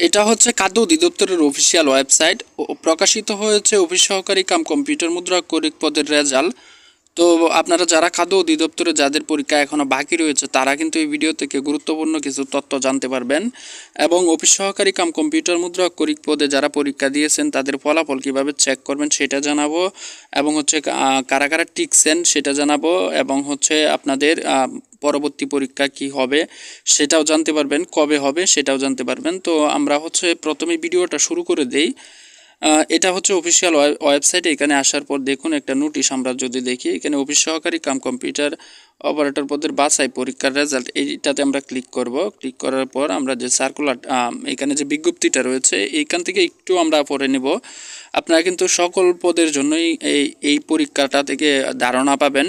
এটা হচ্ছে খাদ্য অধিদপ্তরের অফিসিয়াল ওয়েবসাইট ও প্রকাশিত হয়েছে অফিস সহকারী কাম কম্পিউটার মুদ্রা করিক পদের রেজাল্ট তো আপনারা যারা খাদ্য অধিদপ্তরে যাদের পরীক্ষা এখনও বাকি রয়েছে, তারা কিন্তু এই ভিডিও থেকে গুরুত্বপূর্ণ কিছু তথ্য জানতে পারবেন এবং অফিস সহকারী কাম কম্পিউটার মুদ্রা করিক পদে যারা পরীক্ষা দিয়েছেন, তাদের ফলাফল কীভাবে চেক করবেন সেটা জানাব এবং হচ্ছে কারা কারা টিকছেন সেটা জানাব এবং হচ্ছে আপনাদের পরবর্তী পরীক্ষা কি হবে সেটাও জানতে পারবেন, কবে হবে সেটাও জানতে পারবেন। তো আমরা হচ্ছে প্রথমে ভিডিওটা শুরু করে দেই। এটা হচ্ছে অফিসিয়াল ওয়েবসাইটে এখানে আসার পর দেখুন, একটা নোটিশ আমরা যদি দেখি, এখানে অফিস সহকারী কাম কম্পিউটার অপারেটর পদের বাসায় পরীক্ষার রেজাল্ট এইটাতে আমরা ক্লিক করব। ক্লিক করার পর আমরা যে সার্কুলার এখানে যে বিজ্ঞপ্তিটা রয়েছে এইখান থেকে একটু আমরা পড়ে নেব। আপনারা কিন্তু সকল পদের জন্যই এই এই পরীক্ষাটা থেকে ধারণা পাবেন।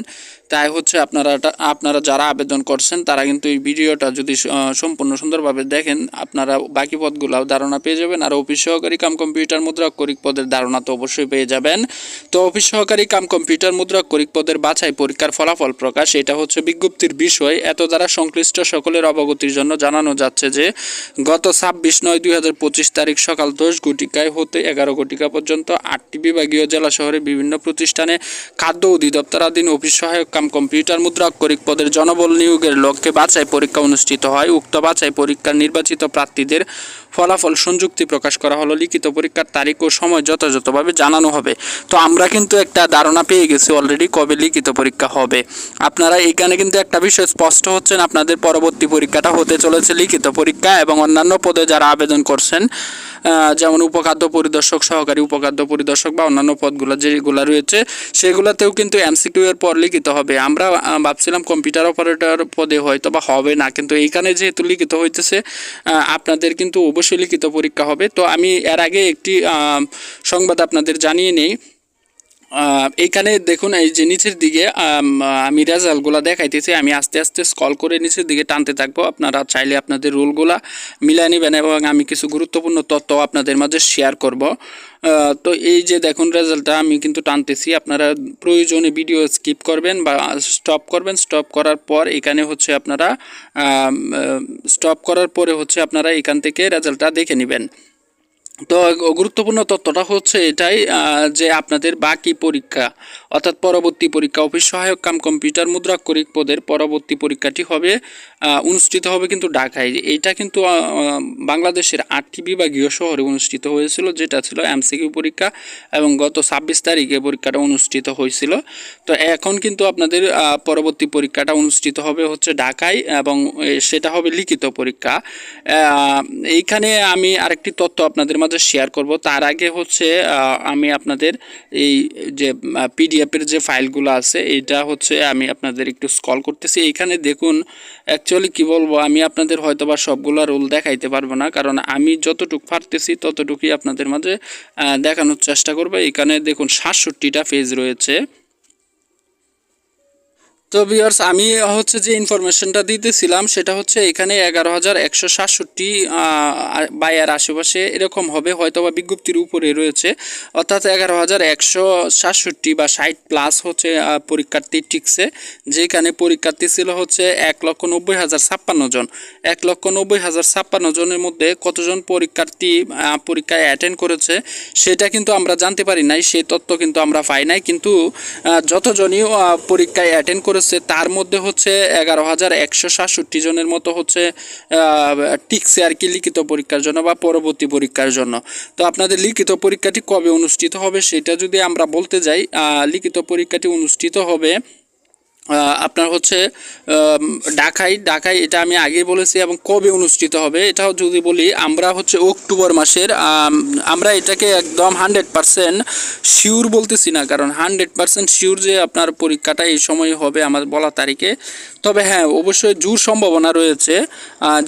তাই হচ্ছে আপনারা আপনারা যারা আবেদন করছেন, তারা কিন্তু এই ভিডিওটা যদি সম্পূর্ণ সুন্দরভাবে দেখেন, আপনারা বাকি পদগুলাও ধারণা পেয়ে যাবেন। আর অফিস সহকারী কাম কম্পিউটার মুদ্রা করিক পদের ধারণা তো অবশ্যই পেয়ে যাবেন। তো অফিস সহকারী কাম কম্পিউটার মুদ্রা করিক পদের বাছাই পরীক্ষার ফলাফল প্রকাশ, এটা হচ্ছে বিজ্ঞপ্তির বিষয়। এত দ্বারা সংশ্লিষ্ট সকলের অবগতির জন্য জানানো যাচ্ছে যে, গত ছাব্বিশ নয় দুই তারিখ সকাল দশ ঘটিকায় হতে এগারো ঘটিকা পর্যন্ত আটটি বিভাগীয় জেলা শহরে বিভিন্ন প্রতিষ্ঠানে খাদ্য অধিদপ্তরাধীন অফিস সহায়ক কাম কম্পিউটার মুদ্রা অক্ষরিক পদের জনবল নিয়োগের লক্ষ্যে বাছাই পরীক্ষা অনুষ্ঠিত হয়। উক্ত বাছাই পরীক্ষার নির্বাচিত প্রার্থীদের ফলাফল সংযুক্তি প্রকাশ করা হলো। লিখিত পরীক্ষার তারিখ ও সময় যথাযথভাবে জানানো হবে। তো আমরা কিন্তু একটা ধারণা পেয়ে গেছি অলরেডি কবে লিখিত পরীক্ষা হবে। আপনারা এখানে কিন্তু একটা বিষয় স্পষ্ট হচ্ছেন, আপনাদের পরবর্তী পরীক্ষাটা হতে চলেছে লিখিত পরীক্ষা এবং অন্যান্য পদে যারা আবেদন করছেন যেমন উপখাদ্য পরিদর্শক সহকারী উপখাদ্য পরিদর্শক বা অন্যান্য পদগুলো যেগুলো রয়েছে, সেগুলোতেও কিন্তু এমসিকিউ এর পর লিখিত হবে। আমরা ভাবছিলাম কম্পিউটার অপারেটর পদে হয়তো বা হবে না, কিন্তু এইখানে যেহেতু লিখিত হইতেছে আপনাদের কিন্তু অবশ্যই লিখিত পরীক্ষা হবে। তো আমি এর আগে একটি সংবাদ আপনাদের জানিয়ে নেই। এইখানে দেখুন, এই যে নিচের দিকে, আমি রেজাল্টগুলো দেখাইতেছি, আমি আস্তে আস্তে স্কল করে নিচের দিকে টানতে থাকব। আপনারা চাইলে আপনাদের রোলগুলা মিলিয়ে নেবেন এবং আমি কিছু গুরুত্বপূর্ণ তথ্য আপনাদের মাঝে শেয়ার করব। তো এই যে দেখুন, রেজাল্টটা আমি কিন্তু টানতেছি। আপনারা প্রয়োজনে ভিডিও স্কিপ করবেন বা স্টপ করবেন। স্টপ করার পর এখানে হচ্ছে আপনারা স্টপ করার পরে হচ্ছে আপনারা এখান থেকে রেজাল্টটা দেখে নেবেন। তো গুরুত্বপূর্ণ তথ্যটা হচ্ছে এটাই যে আপনাদের বাকি পরীক্ষা, অর্থাৎ পরবর্তী পরীক্ষা, অফিস সহায়ক কাম, কম্পিউটার মুদ্রা করিক পদের পরবর্তী পরীক্ষাটি হবে অনুষ্ঠিত হবে কিন্তু ঢাকায়। এটা কিন্তু বাংলাদেশের আটটি বিভাগীয় শহরে অনুষ্ঠিত হয়েছিল, যেটা ছিল এমসিকিউ পরীক্ষা এবং গত ছাব্বিশ তারিখে পরীক্ষাটা অনুষ্ঠিত হয়েছিল। তো এখন কিন্তু আপনাদের পরবর্তী পরীক্ষাটা অনুষ্ঠিত হবে হচ্ছে ঢাকায় এবং সেটা হবে লিখিত পরীক্ষা। এইখানে আমি আরেকটি তথ্য আপনাদের মাঝে শেয়ার করব। তার আগে হচ্ছে আমি আপনাদের এই যে পিডিএফের যে ফাইলগুলো আছে এটা হচ্ছে আমি আপনাদের একটু স্কল করতেছি। এইখানে দেখুন অ্যাকচুয়ালি কি বলব, আমি আপনাদের হয়তো বা সবগুলো রোল দেখাইতে পারব না, কারণ আমি যতটুকু পারতেছি ততটুকুই আপনাদের মাঝে দেখানোর চেষ্টা করব। এখানে দেখুন, সাতষট্টিটা পেজ রয়েছে। তো ভিওর্স আমি হচ্ছে যে ইনফরমেশনটা দিতেছিলাম, সেটা হচ্ছে এখানে এগারো হাজার একশো সাতষট্টি বায়ার আশেপাশে এরকম হবে হয়তো বা বিজ্ঞপ্তির উপরে রয়েছে। অর্থাৎ এগারো হাজার একশো সাতষট্টি বা ষাট প্লাস হচ্ছে পরীক্ষার্থী টিকছে যেখানে পরীক্ষার্থী ছিল হচ্ছে এক লক্ষ নব্বই হাজার ছাপ্পান্ন জন। এক লক্ষ নব্বই হাজার ছাপ্পান্ন জনের মধ্যে কতজন পরীক্ষার্থী পরীক্ষায় অ্যাটেন্ড করেছে, সেটা কিন্তু আমরা জানতে পারি নাই সেই তথ্য কিন্তু আমরা পাই নাই। কিন্তু যতজনই পরীক্ষায় অ্যাটেন্ড করেছে, তার মধ্যে হচ্ছে এগারো হাজার একশো সাতষট্টি জনের মতো হচ্ছে টিকছে আর কি লিখিত পরীক্ষার জন্য বা পরবর্তী পরীক্ষার জন্য। তো আপনাদের লিখিত পরীক্ষাটি কবে অনুষ্ঠিত হবে, সেটা যদি আমরা বলতে যাই লিখিত পরীক্ষাটি অনুষ্ঠিত হবে আপনার হচ্ছে ঢাকায় ঢাকায় এটা আমি আগেই বলেছি এবং কবে অনুষ্ঠিত হবে, এটাও যদি বলি, আমরা হচ্ছে অক্টোবর মাসের আমরা এটাকে একদম হান্ড্রেড পারসেন্ট শিওর বলতেছি না, কারণ হান্ড্রেড পারসেন্ট শিওর যে আপনার পরীক্ষাটা এই সময় হবে আমার বলা তারিখে। তবে হ্যাঁ অবশ্যই জোর সম্ভাবনা রয়েছে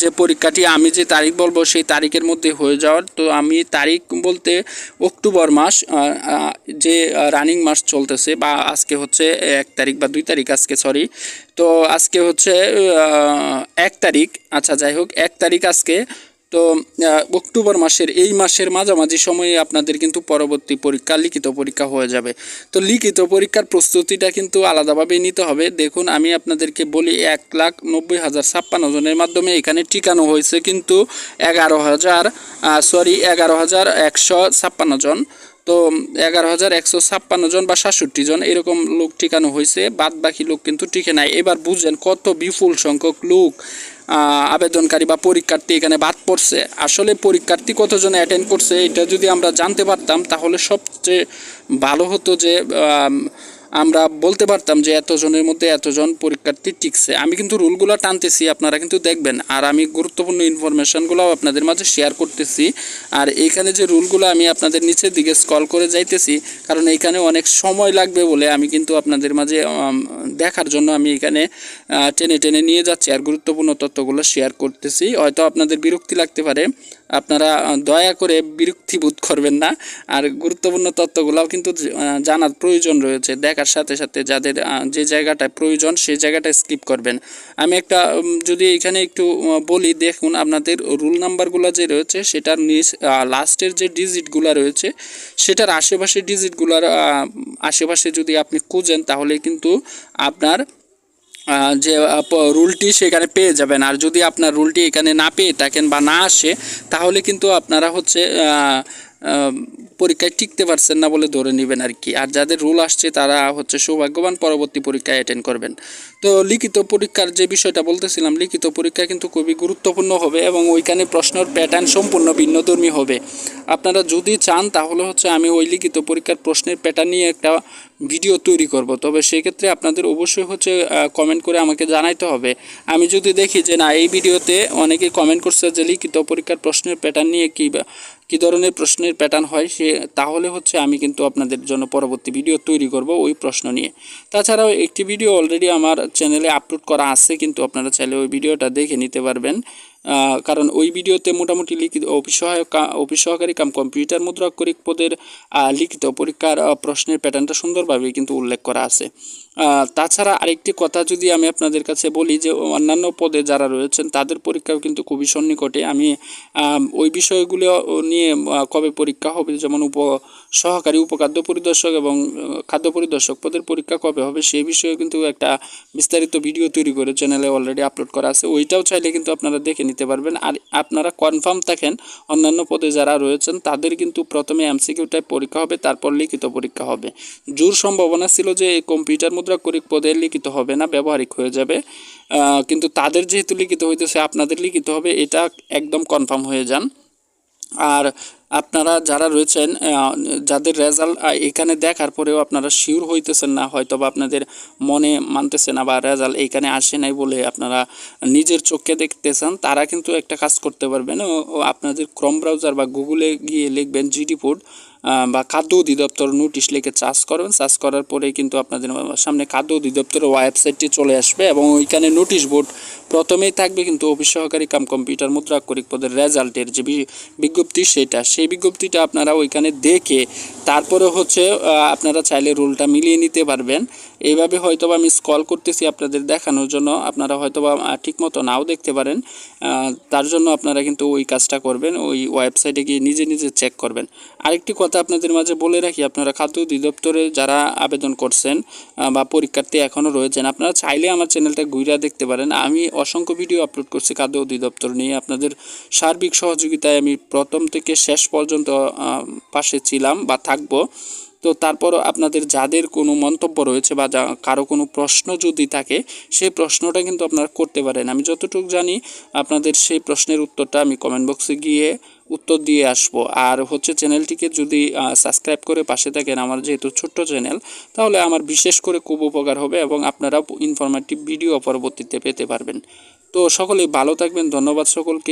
যে পরীক্ষাটি আমি যে তারিখ বলব সেই তারিখের মধ্যে হয়ে যাওয়ার। তো আমি তারিখ বলতে অক্টোবর মাস যে রানিং মাস চলতেছে বা আজকে হচ্ছে এক তারিখ বা দুই তারিখ আজকে সরি তো আজকে হচ্ছে এক তারিখ। আচ্ছা যাই হোক, এক তারিখ আজকে। তো অক্টোবর মাসের, এই মাসের মাঝামাঝি সময়ে আপনাদের কিন্তু পরবর্তী পরীক্ষা, লিখিত পরীক্ষা হয়ে যাবে। তো লিখিত পরীক্ষার প্রস্তুতিটা কিন্তু আলাদাভাবেই নিতে হবে। দেখুন, আমি আপনাদেরকে বলি, এক লাখ নব্বই হাজার ছাপ্পান্ন জনের মাধ্যমে এখানে টিকানো হয়েছে কিন্তু এগারো হাজার সরি এগারো হাজার একশো ছাপ্পান্ন জন। তো এগারো হাজার একশো ছাপ্পান্ন জন বা সাতষট্টি জন এরকম লোক ঠিকানো হয়েছে। বাদ বাকি লোক কিন্তু টিকে নাই। এবার বুঝলেন কত বিপুল সংখ্যক লোক আবেদনকারী বা পরীক্ষার্থী এখানে বাদ পড়ছে। আসলে পরীক্ষার্থী কতজন অ্যাটেন্ড করছে, এটা যদি আমরা জানতে পারতাম, তাহলে সবচেয়ে ভালো হতো যে আমরা বলতে পারতাম যে এতজনের মধ্যে এতজন পরীক্ষার্থী টিকছে। আমি কিন্তু রুলগুলো টানতেছি, আপনারা কিন্তু দেখবেন। আর আমি গুরুত্বপূর্ণ ইনফরমেশনগুলো আপনাদের মাঝে শেয়ার করতেছি। আর এইখানে যে রুলগুলো আমি আপনাদের নিচের দিকে স্কল করে যাইতেছি, কারণ এইখানে অনেক সময় লাগবে বলে আমি কিন্তু আপনাদের মাঝে দেখার জন্য আমি এখানে টেনে টেনে নিয়ে যাচ্ছি। আর গুরুত্বপূর্ণ তথ্যগুলো শেয়ার করতেছি। হয়তো আপনাদের বিরক্তি লাগতে পারে। আপনারা দয়া করে বিরক্তি বোধ করবেন না। আর গুরুত্বপূর্ণ তথ্যগুলোও কিন্তু জানার প্রয়োজন রয়েছে। দেখার সাথে সাথে যাদের যে জায়গাটায় প্রয়োজন সেই জায়গাটায় স্কিপ করবেন। আমি একটা যদি এখানে একটু বলি, দেখুন আপনাদের রুল নাম্বারগুলো যে রয়েছে, সেটার নিচ লাস্টের যে ডিজিটগুলো রয়েছে, সেটার আশেপাশে ডিজিটগুলোর আশেপাশে যদি আপনি খুঁজেন, তাহলে কিন্তু আপনার যে রুলটি সেখানে পেয়ে যাবেন। আর যদি আপনার রুলটি এখানে না পেয়ে থাকেন বা না আসে, তাহলে কিন্তু আপনারা হচ্ছে পরীক্ষায় টিকতে পারছেন না বলে ধরে নেবেন আর কি। আর যাদের রুল আসছে, তারা হচ্ছে সৌভাগ্যবান পরবর্তী পরীক্ষায় অ্যাটেন্ড করবেন। তো লিখিত পরীক্ষার যে বিষয়টা বলতেছিলাম, লিখিত পরীক্ষা কিন্তু খুবই গুরুত্বপূর্ণ হবে এবং ওইখানে প্রশ্নের প্যাটার্ন সম্পূর্ণ ভিন্নধর্মী হবে। আপনারা যদি চান, তাহলে হচ্ছে আমি ওই লিখিত পরীক্ষার প্রশ্নের প্যাটার্ন নিয়ে একটা ভিডিও তৈরি করব। তবে সেক্ষেত্রে আপনাদের অবশ্যই হচ্ছে কমেন্ট করে আমাকে জানাইতে হবে। আমি যদি দেখি যে না, এই ভিডিওতে অনেকে কমেন্ট করছে যে লিখিত পরীক্ষার প্রশ্নের প্যাটার্ন নিয়ে কী কী ধরনের প্রশ্নের প্যাটার্ন হয় সে, তাহলে হচ্ছে আমি কিন্তু আপনাদের জন্য পরবর্তী ভিডিও তৈরি করব ওই প্রশ্ন নিয়ে। তাছাড়াও একটি ভিডিও অলরেডি আমার চ্যানেলে আপলোড করা আছে, কিন্তু আপনারা চাইলে ওই ভিডিওটা দেখে নিতে পারবেন। কারণ ওই ভিডিওতে মোটামুটি লিখিত অফিস সহায়ক অফিস সহকারী কাম কম্পিউটার মুদ্রা মুদ্রাক্ষরিক পদের লিখিত পরীক্ষার প্রশ্নের প্যাটার্নটা সুন্দরভাবে কিন্তু উল্লেখ করা আছে। তাছাড়া আরেকটি কথা যদি আমি আপনাদের কাছে বলি যে, অন্যান্য পদে যারা রয়েছেন, তাদের পরীক্ষাও কিন্তু খুবই সন্নিকটে। আমি ওই বিষয়গুলো নিয়ে কবে পরীক্ষা হবে, যেমন উপ সহকারী উপখাদ্য পরিদর্শক এবং খাদ্য পরিদর্শক পদের পরীক্ষা কবে হবে সেই বিষয়ে কিন্তু একটা বিস্তারিত ভিডিও তৈরি করে চ্যানেলে অলরেডি আপলোড করা আছে। ওইটাও চাইলে কিন্তু আপনারা দেখে নিতে পারবেন। আর আপনারা কনফার্ম থাকেন, অন্যান্য পদে যারা রয়েছেন, তাদের কিন্তু প্রথমে এমসিকিউ টাইপ পরীক্ষা হবে, তারপর লিখিত পরীক্ষা হবে। জোর সম্ভাবনা ছিল যে এই কম্পিউটার মুদ্রা করিক পদে লিখিত হবে না, ব্যবহারিক হয়ে যাবে। কিন্তু তাদের যেহেতু লিখিত হইতেছে, আপনাদের লিখিত হবে, এটা একদম কনফার্ম হয়ে যান। আর আপনারা যারা রয়েছেন যাদের রেজাল্ট এখানে দেখার পরেও আপনারা শিওর হইতেছেন না হয়তো বা আপনাদের মনে মানতেছে না বা রেজাল্ট এইখানে আসে নাই বলে আপনারা নিজের চোখে দেখতেছেন, তারা কিন্তু একটা কাজ করতে পারবেন। ও- আপনাদের ক্রম ব্রাউজার বা গুগলে গিয়ে লিখবেন জিডি ফুড বা খাদ্য অধিদপ্তর নোটিশ লিখে চার্জ করবেন চার্জ করার পরে কিন্তু আপনাদের সামনে খাদ্য অধিদপ্তরের ওয়েবসাইটটি চলে আসবে এবং ওইখানে নোটিশ বোর্ড প্রথমেই থাকবে কিন্তু অফিস সহকারী কাম কম্পিউটার মুদ্রা মুদ্রাক্ষরিক পদের রেজাল্টের যে বিজ্ঞপ্তি সেটা। সেই বিজ্ঞপ্তিটা আপনারা ওইখানে দেখে তারপরে হচ্ছে আপনারা চাইলে রুলটা মিলিয়ে নিতে পারবেন। এইভাবে হয়তো আমি স্কল করতেছি আপনাদের দেখানোর জন্য। আপনারা হয়তো বা ঠিক মতো নাও দেখতে পারেন। তার জন্য আপনারা কিন্তু ওই কাজটা করবেন, ওই ওয়েবসাইটে গিয়ে নিজে নিজে চেক করবেন। আরেকটি কথা আপনাদের মাঝে বলে রাখি, আপনারা খাদ্য অধিদপ্তরে যারা আবেদন করছেন বা পরীক্ষার্থী এখনও রয়েছেন, আপনারা চাইলে আমার চ্যানেলটা ঘুরে দেখতে পারেন। আমি অসংখ্য ভিডিও আপলোড করছি খাদ্য অধিদপ্তর নিয়ে। আপনাদের সার্বিক সহযোগিতায় আমি প্রথম থেকে শেষ পর্যন্ত পাশে ছিলাম বা থাকব। তো তারপরও আপনাদের যাদের কোনো মন্তব্য রয়েছে বা কারও কোনো প্রশ্ন যদি থাকে, সেই প্রশ্নটা কিন্তু আপনারা করতে পারেন। আমি যতটুকু জানি, আপনাদের সেই প্রশ্নের উত্তরটা আমি কমেন্ট বক্সে গিয়ে উত্তর দিয়ে আসব। আর হচ্ছে চ্যানেলটিকে যদি সাবস্ক্রাইব করে পাশে থাকেন আমার যেহেতু ছোট্ট চ্যানেল, তাহলে আমার বিশেষ করে খুব উপকার হবে এবং আপনারা ইনফরমেটিভ ভিডিও পরবর্তীতে পেতে পারবেন। তো সকলেই ভালো থাকবেন, ধন্যবাদ সকলকেই।